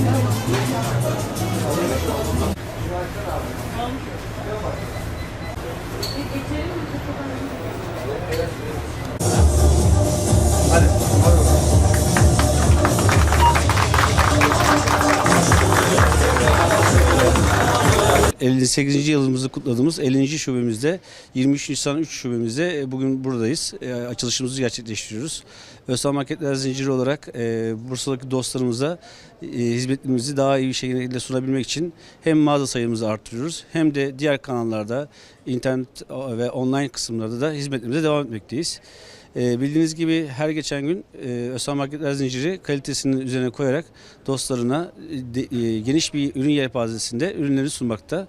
Thank you. ...58. yılımızı kutladığımız 50. şubemizde 23 Nisan 3 şubemizde e, bugün buradayız. E, Açılışımızı gerçekleştiriyoruz. Özal Marketler Zinciri olarak e, Bursa'daki dostlarımıza hizmetlerimizi daha iyi bir şekilde sunabilmek için hem mağaza sayımızı arttırıyoruz hem de diğer kanallarda internet ve online kısımlarda da hizmetlerimize devam etmekteyiz. E, bildiğiniz gibi her geçen gün e, Özal Marketler Zinciri kalitesini üzerine koyarak dostlarına e, e, geniş bir ürün yelpazesinde ürünleri sunmakta.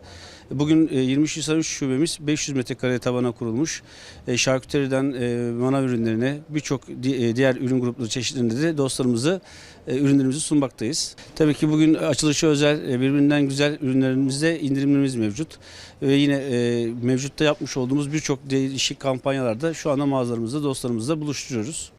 Bugün e, 23 Nisan 3 şubemiz 500 metrekare tabana kurulmuş. E, Şarküteriden e, manav ürünlerine birçok di- e, diğer ürün grupları çeşitlerinde de dostlarımızı e, ürünlerimizi sunmaktayız. Tabii ki bugün açılışı özel e, birbirinden güzel ürünlerimizde indirimlerimiz mevcut. Ve yine e, mevcutta yapmış olduğumuz birçok değişik kampanyalarda şu anda mağazalarımızda dostlarımızla buluşturuyoruz.